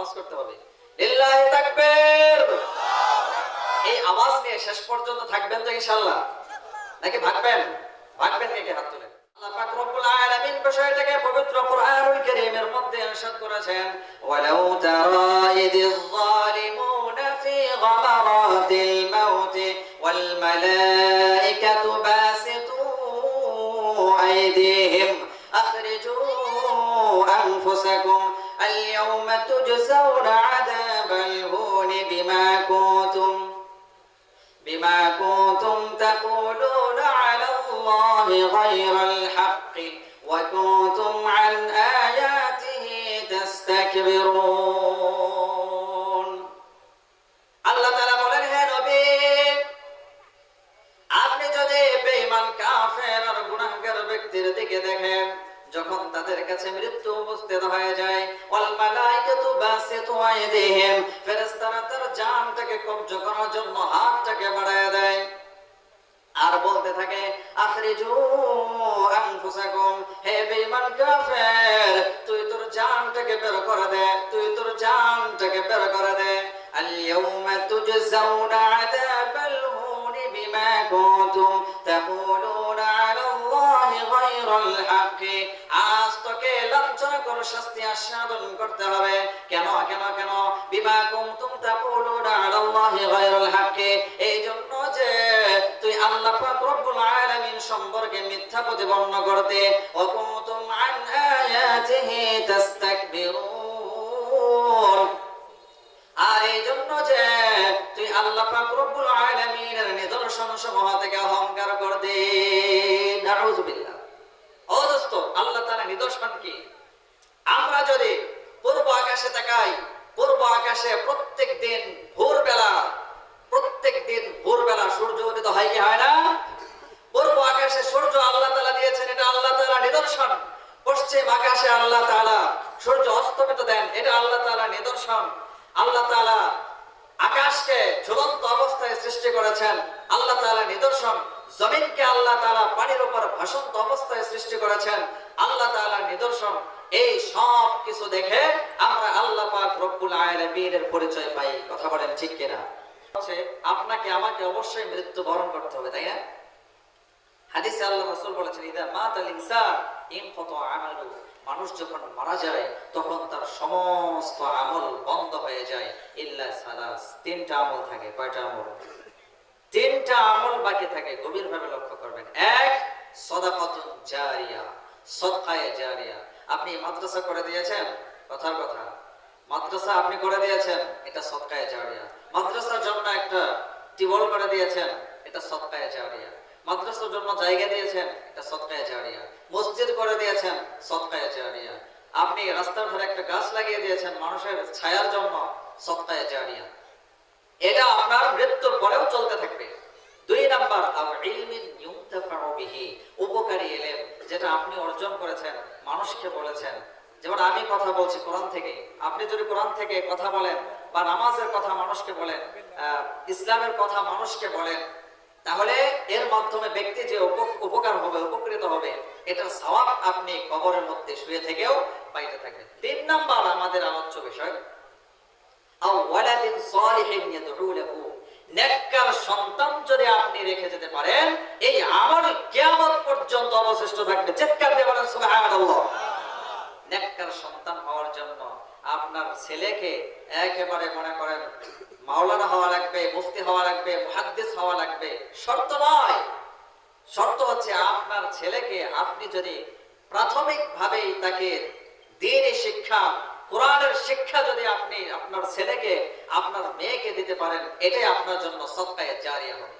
আওয়াজ করতে হবে। লিল্লাহি তাকবীর। এই আওয়াজ নিয়ে শেষ পর্যন্ত থাকবেন তো ইনশাআল্লাহ। নাকি ভাগবেন? ভাগবেন কে কে? হাত তুলেন। আল্লাহ পাক রব্বুল আলামিন বিষয়টাকে পবিত্র কোরআনুল কারীমের মধ্যে ইরশাদ করেছেন, ওয়ালাউ তারা ইদিয যালিমুনা ফি গামারাতিল মাউত ওয়াল মালাইকাতু বাসিতু আইদিহিম আখরিজু আনফুসাকুম اليوم تجزون عذاب الهون بما كنتم بما كنتم تقولون على الله غير الحق وكنتم عن آياته تستكبرون আল্লাহ তাআলা বলেন হে নবী আপনি যদি বেঈমান কাফের আর গুনাহগার ব্যক্তির দিকে দেখেন যখন তাদের কাছে মৃত্যু উপস্থিত হয়ে যায়, ওয়াল বাসিতু আইদিহিম, ফেরেশতারা তার জানটাকে কবজ করার জন্য হাতটাকে বাড়ায় দেয়। আর বলতে থাকে, আখরিজু আনফুসাকুম, হে বেঈমান কাফের, তুই তোর জানটাকে বের করে দে, তুই তোর জানটাকে বের করে দে। আল ইয়াউমা তুজজাউনা আযাবাল হুনি বিমা কুনতুম তাকুলুনা সম্পর্কে মিথ্যা প্রতিপন্ন করতে আর এই জন্য যে তুই আল্লাহ পাক রব্বুল আলামিনের নিদর্শন সমূহ থেকে অহংকার করতে ও দোস্ত আল্লাহ তাআলা নিদর্শন কি? আমরা যদি পূর্ব আকাশে তাকাই, পূর্ব আকাশে প্রত্যেক দিন ভোরবেলা, প্রত্যেক দিন ভোরবেলা সূর্য উদিত হয় কি হয় না? পূর্ব আকাশে সূর্য আল্লাহ তাআলা দিয়েছেন, এটা আল্লাহ তাআলা নিদর্শন। পশ্চিম আকাশে আল্লাহ তাআলা সূর্য অস্তমিত দেন, এটা আল্লাহ তাআলা নিদর্শন। আল্লাহ তাআলা আকাশকে ঝুলন্ত অবস্থায় সৃষ্টি করেছেন আল্লাহ তালা নিদর্শন। জমিনকে আল্লাহ তালা পানির উপর ভাসন্ত অবস্থায় সৃষ্টি করেছেন। আল্লাহ তালা নিদর্শন। এই সব কিছু দেখে আমরা আল্লাহ পাক রব্বুল আলামিনের পরিচয় পাই। কথা বলেন ঠিক কিনা? আপনাকে আমাকে অবশ্যই মৃত্যু বরণ করতে হবে, তাই না? হাদিসে আল্লাহ বলেছেন, ইদা ইনসান আমালু। মানুষ যখন মারা যায়, তখন তার সমস্ত আমল বন্ধ হয়ে যায়। ইল্লা সালাস, তিনটা আমল থাকে, কয়টা আমল? তিনটা আমল বাকি থাকে, গভীরভাবে লক্ষ্য করবেন। এক জারিয়া, সদকায়ে জারিয়া। আপনি মাদ্রাসা করে দিয়েছেন? কথার কথা। মাদ্রাসা আপনি করে দিয়েছেন? এটা সদকায়ে জারিয়া। মাদ্রাসার জন্য একটা টিউবওয়েল করে দিয়েছেন? এটা সদকায়ে জারিয়া। মাদ্রাসার জন্য জায়গা দিয়েছেন, এটা সদকায়ে জারিয়া। মসজিদ করে দিয়েছেন সদকায়ে জারিয়া। আপনি রাস্তার ধারে একটা গাছ লাগিয়ে দিয়েছেন, মানুষের ছায়ার জন্য সদকায়ে জারিয়া। এটা আপনার মৃত্যুর পরেও চলতে থাকবে। দুই নাম্বার উপকারী ইলম যেটা আপনি অর্জন করেছেন, মানুষকে বলেছেন। যেমন আমি কথা বলছি কোরআন থেকে। আপনি যদি কোরআন থেকে কথা বলেন বা নামাজের কথা মানুষকে বলেন ইসলামের কথা মানুষকে বলেন তাহলে এর মাধ্যমে ব্যক্তি যে উপকার হবে, উপকৃত হবে, এটার সওয়াব আপনি কবরের মধ্যে শুয়ে থেকেও পাইতে থাকবেন। তিন নাম্বার আমাদের আলোচ্য বিষয় এই পর্যন্ত অবশিষ্ট থাকবে। চিৎকার দিয়ে বলেন নেককার সন্তান হওয়ার জন্য আপনার ছেলেকে একেবারে মনে করেন মাওলানা হওয়া লাগবে, মুফতি হওয়া লাগবে, মুহাদ্দিস হওয়া লাগবে। শর্ত নয়। শর্ত হচ্ছে আপনার ছেলেকে আপনি যদি প্রাথমিকভাবেই তাকে দিনই শিক্ষা, কোরআনের শিক্ষা যদি আপনি আপনার ছেলেকে, আপনার মেয়েকে দিতে পারেন, এটাই আপনার জন্য সৎকায় জারিয়া হবে।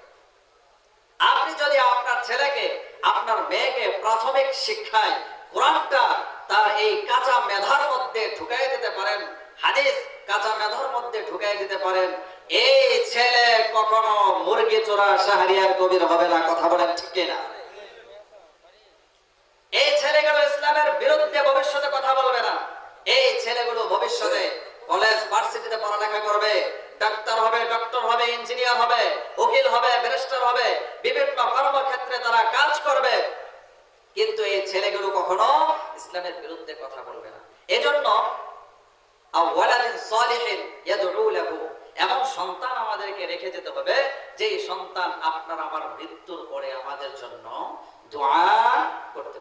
আপনি যদি আপনার ছেলেকে, আপনার মেয়েকে প্রাথমিক শিক্ষায়, কোরআনটা তার এই কাঁচা মেধার মধ্যে ঢুকাই দিতে পারেন। হাদিস কাঁচা মেধার মধ্যে ঢুকাই দিতে পারেন। এই ছেলে কখনো মুরগি চোরা শাহরিয়ার কবির হবে না, কথা বলেন ঠিক না এই ছেলেগুলো ইসলামের বিরুদ্ধে ভবিষ্যতে কথা বলবে না। এই ছেলেগুলো ভবিষ্যতে কলেজ, ভার্সিটিতে পড়ালেখা করবে। ডাক্তার হবে, ডক্টর হবে, ইঞ্জিনিয়ার হবে, উকিল হবে, ব্যারিস্টার হবে, বিভিন্ন কর্মক্ষেত্রে তারা কাজ করবে। কিন্তু এই ছেলেগুলো কখনো ইসলামের বিরুদ্ধে কথা বলবে না। এজন্য এমন সন্তান আমাদেরকে রেখে যেতে হবে যে সন্তান আপনার আমার মৃত্যুর পরে আমাদের জন্য দোয়া করতে